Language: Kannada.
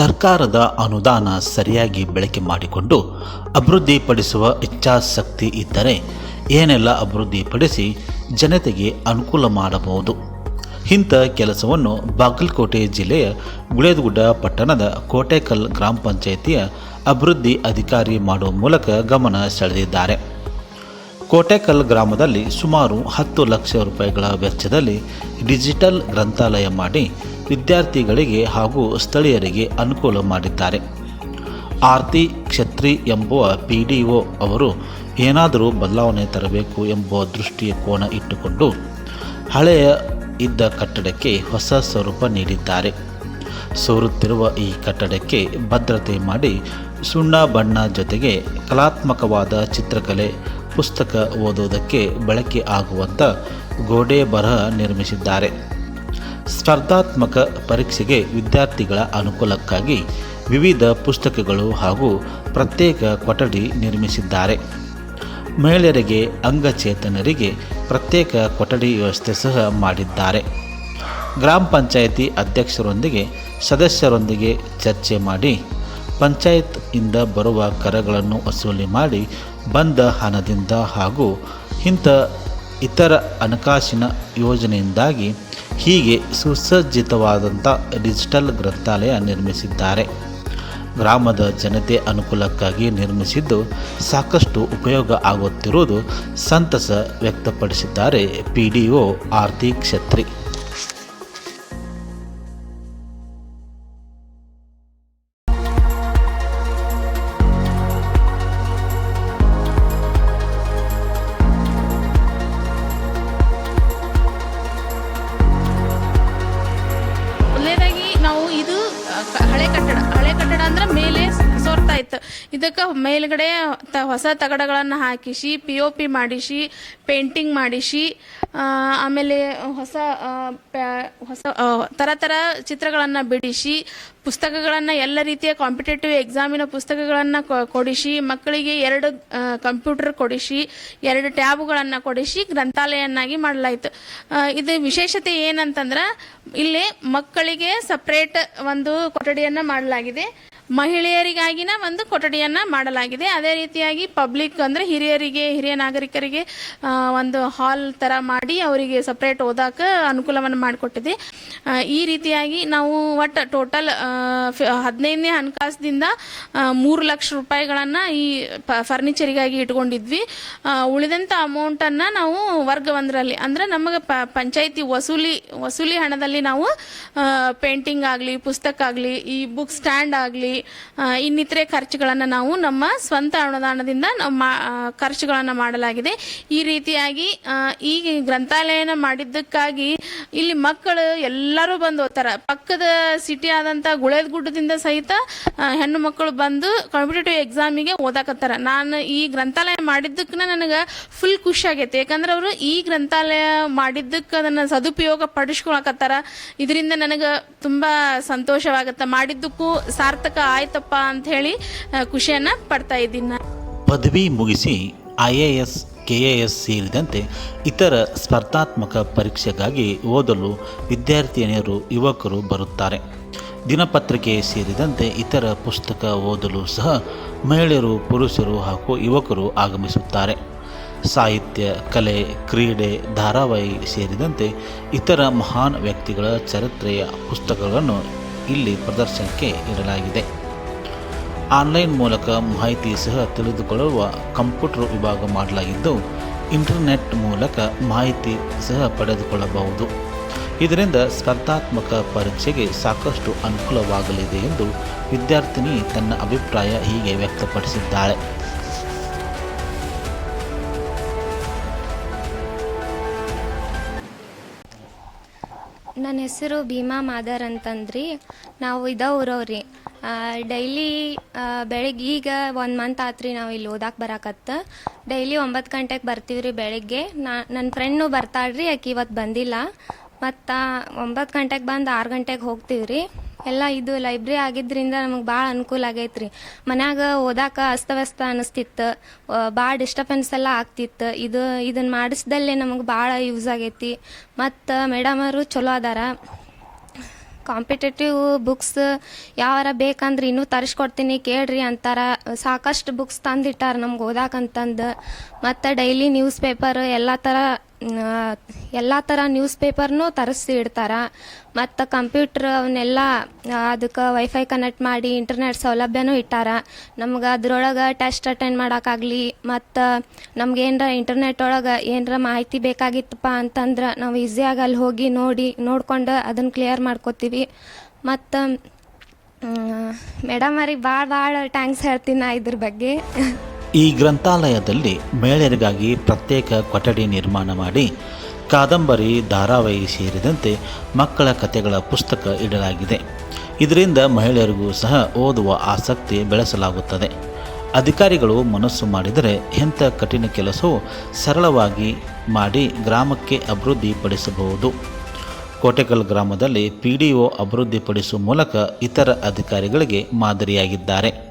ಸರ್ಕಾರದ ಅನುದಾನ ಸರಿಯಾಗಿ ಬಳಕೆ ಮಾಡಿಕೊಂಡು ಅಭಿವೃದ್ಧಿಪಡಿಸುವ ಇಚ್ಛಾಸಕ್ತಿ ಇದ್ದರೆ ಏನೆಲ್ಲ ಅಭಿವೃದ್ಧಿಪಡಿಸಿ ಜನತೆಗೆ ಅನುಕೂಲ ಮಾಡಬಹುದು? ಇಂಥ ಕೆಲಸವನ್ನು ಬಾಗಲಕೋಟೆ ಜಿಲ್ಲೆಯ ಗುಳೇದಗುಡ್ಡ ಪಟ್ಟಣದ ಕೋಟೆಕಲ್ ಗ್ರಾಮ ಪಂಚಾಯಿತಿಯ ಅಭಿವೃದ್ಧಿ ಅಧಿಕಾರಿ ಮಾಡುವ ಮೂಲಕ ಗಮನ ಸೆಳೆದಿದ್ದಾರೆ. ಕೋಟೆಕಲ್ ಗ್ರಾಮದಲ್ಲಿ ಸುಮಾರು ಹತ್ತು ಲಕ್ಷ ರೂಪಾಯಿಗಳ ವೆಚ್ಚದಲ್ಲಿ ಡಿಜಿಟಲ್ ಗ್ರಂಥಾಲಯ ಮಾಡಿ ವಿದ್ಯಾರ್ಥಿಗಳಿಗೆ ಹಾಗೂ ಸ್ಥಳೀಯರಿಗೆ ಅನುಕೂಲ ಮಾಡಿದ್ದಾರೆ. ಆರ್ತಿ ಕ್ಷತ್ರಿ ಎಂಬುವ ಪಿ ಡಿ ಒ ಅವರು ಏನಾದರೂ ಬದಲಾವಣೆ ತರಬೇಕು ಎಂಬ ದೃಷ್ಟಿಯ ಕೋನ ಇಟ್ಟುಕೊಂಡು ಹಳೆಯ ಇದ್ದ ಕಟ್ಟಡಕ್ಕೆ ಹೊಸ ಸ್ವರೂಪ ನೀಡಿದ್ದಾರೆ. ಸೋರುತ್ತಿರುವ ಈ ಕಟ್ಟಡಕ್ಕೆ ಭದ್ರತೆ ಮಾಡಿ ಸುಣ್ಣ ಬಣ್ಣ ಜೊತೆಗೆ ಕಲಾತ್ಮಕವಾದ ಚಿತ್ರಕಲೆ, ಪುಸ್ತಕ ಓದುವುದಕ್ಕೆ ಬಳಕೆ ಆಗುವಂಥ ಗೋಡೆ ಬರಹ ನಿರ್ಮಿಸಿದ್ದಾರೆ. ಸ್ಪರ್ಧಾತ್ಮಕ ಪರೀಕ್ಷೆಗೆ ವಿದ್ಯಾರ್ಥಿಗಳ ಅನುಕೂಲಕ್ಕಾಗಿ ವಿವಿಧ ಪುಸ್ತಕಗಳು ಹಾಗೂ ಪ್ರತ್ಯೇಕ ಕೊಠಡಿ ನಿರ್ಮಿಸಿದ್ದಾರೆ. ಮಹಿಳೆಯರಿಗೆ, ಅಂಗಚೇತನರಿಗೆ ಪ್ರತ್ಯೇಕ ಕೊಠಡಿ ವ್ಯವಸ್ಥೆ ಸಹ ಮಾಡಿದ್ದಾರೆ. ಗ್ರಾಮ ಪಂಚಾಯಿತಿ ಅಧ್ಯಕ್ಷರೊಂದಿಗೆ, ಸದಸ್ಯರೊಂದಿಗೆ ಚರ್ಚೆ ಮಾಡಿ ಪಂಚಾಯತ್ ಇಂದ ಬರುವ ಕರಗಳನ್ನು ವಸೂಲಿ ಮಾಡಿ, ಬಂದ ಹಣದಿಂದ ಹಾಗೂ ಇಂಥ ಇತರ ಹಣಕಾಸಿನ ಯೋಜನೆಯಿಂದಾಗಿ ಹೀಗೆ ಸುಸಜ್ಜಿತವಾದಂಥ ಡಿಜಿಟಲ್ ಗ್ರಂಥಾಲಯ ನಿರ್ಮಿಸಿದ್ದಾರೆ. ಗ್ರಾಮದ ಜನತೆ ಅನುಕೂಲಕ್ಕಾಗಿ ನಿರ್ಮಿಸಿದ್ದು ಸಾಕಷ್ಟು ಉಪಯೋಗ ಆಗುತ್ತಿರುವುದು ಸಂತಸ ವ್ಯಕ್ತಪಡಿಸಿದ್ದಾರೆ ಪಿ ಡಿ ಒ ಆರ್ತಿ ಕ್ಷತ್ರಿ. ಇದಕ್ಕೆ ಮೇಲ್ಗಡೆ ಹೊಸ ತಗಡಗಳನ್ನು ಹಾಕಿಸಿ ಪಿ ಒ ಪಿ ಮಾಡಿಸಿ ಪೇಂಟಿಂಗ್ ಮಾಡಿಸಿ ಆಮೇಲೆ ಹೊಸ ಹೊಸ ಥರ ತರ ಚಿತ್ರಗಳನ್ನು ಬಿಡಿಸಿ, ಪುಸ್ತಕಗಳನ್ನು ಎಲ್ಲ ರೀತಿಯ ಕಾಂಪಿಟೇಟಿವ್ ಎಕ್ಸಾಮಿನ ಪುಸ್ತಕಗಳನ್ನು ಕೊಡಿಸಿ, ಮಕ್ಕಳಿಗೆ ಎರಡು ಕಂಪ್ಯೂಟರ್ ಕೊಡಿಸಿ, ಎರಡು ಟ್ಯಾಬ್ಗಳನ್ನು ಕೊಡಿಸಿ ಗ್ರಂಥಾಲಯನ್ನಾಗಿ ಮಾಡಲಾಯಿತು. ಇದು ವಿಶೇಷತೆ ಏನಂತಂದ್ರೆ, ಇಲ್ಲಿ ಮಕ್ಕಳಿಗೆ ಸಪ್ರೇಟ್ ಒಂದು ಕೊಠಡಿಯನ್ನು ಮಾಡಲಾಗಿದೆ. ಮಹಿಳೆಯರಿಗಾಗಿನ ಒಂದು ಕೊಠಡಿಯನ್ನ ಮಾಡಲಾಗಿದೆ. ಅದೇ ರೀತಿಯಾಗಿ ಪಬ್ಲಿಕ್ ಅಂದ್ರೆ ಹಿರಿಯರಿಗೆ, ಹಿರಿಯ ನಾಗರಿಕರಿಗೆ ಒಂದು ಹಾಲ್ ತರ ಮಾಡಿ ಅವರಿಗೆ ಸಪ್ರೇಟ್ ಓದಾಕ ಅನುಕೂಲವನ್ನು ಮಾಡಿಕೊಟ್ಟಿದೆ. ಈ ರೀತಿಯಾಗಿ ನಾವು ಒಟ್ಟು ಟೋಟಲ್ ಹದಿನೈದನೇ ಹಣಕಾಸದಿಂದ ಮೂರು ಲಕ್ಷ ರೂಪಾಯಿಗಳನ್ನ ಈ ಪ- ಫರ್ನಿಚರಿಗಾಗಿ ಇಟ್ಕೊಂಡಿದ್ವಿ. ಉಳಿದಂತ ಅಮೌಂಟ್ ಅನ್ನ ನಾವು ವರ್ಗ ಒಂದರಲ್ಲಿ, ಅಂದ್ರೆ ನಮಗೆ ಪಂಚಾಯತಿ ವಸೂಲಿ ವಸೂಲಿ ಹಣದಲ್ಲಿ ನಾವು ಪೇಂಟಿಂಗ್ ಆಗಲಿ, ಪುಸ್ತಕ ಆಗಲಿ, ಈ ಬುಕ್ ಸ್ಟ್ಯಾಂಡ್ ಆಗಲಿ ಇನ್ನಿತರೆ ಖರ್ಚುಗಳನ್ನು ನಾವು ನಮ್ಮ ಸ್ವಂತ ಅನುದಾನದಿಂದ ಖರ್ಚುಗಳನ್ನು ಮಾಡಲಾಗಿದೆ. ಈ ರೀತಿಯಾಗಿ ಈ ಗ್ರಂಥಾಲಯನ ಮಾಡಿದ್ದಕ್ಕಾಗಿ ಇಲ್ಲಿ ಮಕ್ಕಳು ಎಲ್ಲರೂ ಬಂದು ಓದ್ತಾರೆ. ಪಕ್ಕದ ಸಿಟಿ ಆದಂತ ಗುಳೇದಗುಡ್ಡದಿಂದ ಸಹಿತ ಹೆಣ್ಣು ಮಕ್ಕಳು ಬಂದು ಕಾಂಪಿಟೇಟಿವ್ ಎಕ್ಸಾಮಿಗೆ ಓದಾಕತ್ತಾರ. ನಾನು ಈ ಗ್ರಂಥಾಲಯ ಮಾಡಿದ್ದಕ್ಕೆ ನನಗೆ ಫುಲ್ ಖುಷಿ ಆಗೈತೆ. ಯಾಕಂದ್ರೆ ಅವರು ಈ ಗ್ರಂಥಾಲಯ ಮಾಡಿದ್ದಕ್ಕೆ ಅದನ್ನು ಸದುಪಯೋಗ ಪಡಿಸ್ಕೊಳಕತ್ತಾರ. ಇದರಿಂದ ನನಗೆ ತುಂಬಾ ಸಂತೋಷವಾಗುತ್ತೆ. ಮಾಡಿದ್ದಕ್ಕೂ ಸಾರ್ಥಕ ಆಯ್ತಪ್ಪ ಅಂತ ಹೇಳಿ ಖುಷಿಯನ್ನ ಪಡ್ತಾ ಇದ್ದೀನಿ. ಪದವಿ ಮುಗಿಸಿ I A S, K A S ಸೇರಿದಂತೆ ಇತರ ಸ್ಪರ್ಧಾತ್ಮಕ ಪರೀಕ್ಷೆಗಾಗಿ ಓದಲು ವಿದ್ಯಾರ್ಥಿನಿಯರು, ಯುವಕರು ಬರುತ್ತಾರೆ. ದಿನಪತ್ರಿಕೆ ಸೇರಿದಂತೆ ಇತರ ಪುಸ್ತಕ ಓದಲು ಸಹ ಮಹಿಳೆಯರು, ಪುರುಷರು ಹಾಗೂ ಯುವಕರು ಆಗಮಿಸುತ್ತಾರೆ. ಸಾಹಿತ್ಯ, ಕಲೆ, ಕ್ರೀಡೆ, ಧಾರಾವಾಹಿ ಸೇರಿದಂತೆ ಇತರ ಮಹಾನ್ ವ್ಯಕ್ತಿಗಳ ಚರಿತ್ರೆಯ ಪುಸ್ತಕಗಳನ್ನು ಇಲ್ಲಿ ಪ್ರದರ್ಶನಕ್ಕೆ ಇಡಲಾಗಿದೆ. ಆನ್ಲೈನ್ ಮೂಲಕ ಮಾಹಿತಿ ಸಹ ತಿಳಿದುಕೊಳ್ಳುವ ಕಂಪ್ಯೂಟರ್ ವಿಭಾಗ ಮಾಡಲಾಗಿದ್ದು, ಇಂಟರ್ನೆಟ್ ಮೂಲಕ ಮಾಹಿತಿ ಸಹ ಪಡೆದುಕೊಳ್ಳಬಹುದು. ಇದರಿಂದ ಸ್ಪರ್ಧಾತ್ಮಕ ಪರೀಕ್ಷೆಗೆ ಸಾಕಷ್ಟು ಅನುಕೂಲವಾಗಲಿದೆ ಎಂದು ವಿದ್ಯಾರ್ಥಿನಿ ತನ್ನ ಅಭಿಪ್ರಾಯ ಹೀಗೆ ವ್ಯಕ್ತಪಡಿಸಿದ್ದಾಳೆ ನನ್ನ ಹೆಸರು ಭೀಮಾ ಮಾದರ್ ಅಂತಂದ್ರಿ. ನಾವು ಇದ ಊರವ್ರಿ. ಡೈಲಿ ಬೆಳಿಗ್ಗೆ ಈಗ ಒಂದು ಮಂತ್ ಆತ್ರಿ ನಾವು ಇಲ್ಲಿ ಓದಾಕೆ ಬರಾಕತ್ತ. ಡೈಲಿ ಒಂಬತ್ತು ಗಂಟೆಗೆ ಬರ್ತೀವ್ರಿ ಬೆಳಿಗ್ಗೆ. ನಾ ನನ್ನ ಫ್ರೆಂಡ್ನು ಬರ್ತಾಳ್ರಿ, ಆಕೆ ಇವತ್ತು ಬಂದಿಲ್ಲ. ಮತ್ತು ಒಂಬತ್ತು ಗಂಟೆಗೆ ಬಂದು ಆರು ಗಂಟೆಗೆ ಹೋಗ್ತೀವ್ರಿ. ಎಲ್ಲ ಇದು ಲೈಬ್ರರಿ ಆಗಿದ್ದರಿಂದ ನಮಗೆ ಭಾಳ ಅನುಕೂಲ ಆಗೈತ್ರಿ. ಮನ್ಯಾಗ ಓದಾಕ ಅಸ್ತವ್ಯಸ್ತ ಅನಿಸ್ತಿತ್ತು. ಭಾಳ ಡಿಸ್ಟರ್ಬೆನ್ಸ್ ಎಲ್ಲ ಆಗ್ತಿತ್ತು. ಇದು ಇದನ್ನು ಮಾಡಿಸ್ದಲ್ಲೇ ನಮಗೆ ಭಾಳ ಯೂಸ್ ಆಗೈತಿ. ಮತ್ತು ಮೇಡಮರು ಚಲೋ ಅದಾರ. ಕಾಂಪಿಟೇಟಿವ್ ಬುಕ್ಸ್ ಯಾವಾರ ಬೇಕಂದ್ರೆ ಇನ್ನೂ ತರಿಸ್ಕೊಡ್ತೀನಿ, ಕೇಳ್ರಿ ಅಂತಾರ. ಸಾಕಷ್ಟು ಬುಕ್ಸ್ ತಂದಿಟ್ಟಾರ ನಮ್ಗೆ ಓದಾಕಂತಂದು ಮತ್ತು ಡೈಲಿ ನ್ಯೂಸ್ ಪೇಪರ್ ಎಲ್ಲ ಥರ ಎಲ್ಲ ಥರ ನ್ಯೂಸ್ ಪೇಪರ್ನು ತರಿಸಿ ಇಡ್ತಾರ. ಮತ್ತು ಕಂಪ್ಯೂಟ್ರ್ ಅವನ್ನೆಲ್ಲ ಅದಕ್ಕೆ ವೈಫೈ ಕನೆಕ್ಟ್ ಮಾಡಿ ಇಂಟರ್ನೆಟ್ ಸೌಲಭ್ಯನೂ ಇಟ್ಟಾರ. ನಮ್ಗೆ ಅದ್ರೊಳಗೆ ಟೆಸ್ಟ್ ಅಟೆಂಡ್ ಮಾಡೋಕ್ಕಾಗಲಿ, ಮತ್ತು ನಮ್ಗೆ ಏನರ ಇಂಟರ್ನೆಟ್ ಒಳಗೆ ಏನರ ಮಾಹಿತಿ ಬೇಕಾಗಿತ್ತಪ್ಪ ಅಂತಂದ್ರೆ ನಾವು ಈಸಿಯಾಗಿ ಅಲ್ಲಿ ಹೋಗಿ ನೋಡಿ, ನೋಡ್ಕೊಂಡು ಅದನ್ನು ಕ್ಲಿಯರ್ ಮಾಡ್ಕೋತೀವಿ. ಮತ್ತು ಮೇಡಮ್ ಅವ್ರಿಗೆ ಭಾಳ ಭಾಳ ಟ್ಯಾಂಕ್ಸ್ ಹೇಳ್ತೀನಿ ನಾ ಇದ್ರ ಬಗ್ಗೆ. ಈ ಗ್ರಂಥಾಲಯದಲ್ಲಿ ಮಹಿಳೆಯರಿಗಾಗಿ ಪ್ರತ್ಯೇಕ ಕೊಠಡಿ ನಿರ್ಮಾಣ ಮಾಡಿ ಕಾದಂಬರಿ, ಧಾರಾವಾಹಿ ಸೇರಿದಂತೆ ಮಕ್ಕಳ ಕಥೆಗಳ ಪುಸ್ತಕ ಇಡಲಾಗಿದೆ. ಇದರಿಂದ ಮಹಿಳೆಯರಿಗೂ ಸಹ ಓದುವ ಆಸಕ್ತಿ ಬೆಳೆಸಲಾಗುತ್ತದೆ. ಅಧಿಕಾರಿಗಳು ಮನಸ್ಸು ಮಾಡಿದರೆ ಎಂಥ ಕಠಿಣ ಕೆಲಸವು ಸರಳವಾಗಿ ಮಾಡಿ ಗ್ರಾಮಕ್ಕೆ ಅಭಿವೃದ್ಧಿಪಡಿಸಬಹುದು. ಕೋಟೆಕಲ್ ಗ್ರಾಮದಲ್ಲಿ ಪಿ ಡಿ ಒ ಅಭಿವೃದ್ಧಿಪಡಿಸುವ ಮೂಲಕ ಇತರ ಅಧಿಕಾರಿಗಳಿಗೆ ಮಾದರಿಯಾಗಿದ್ದಾರೆ.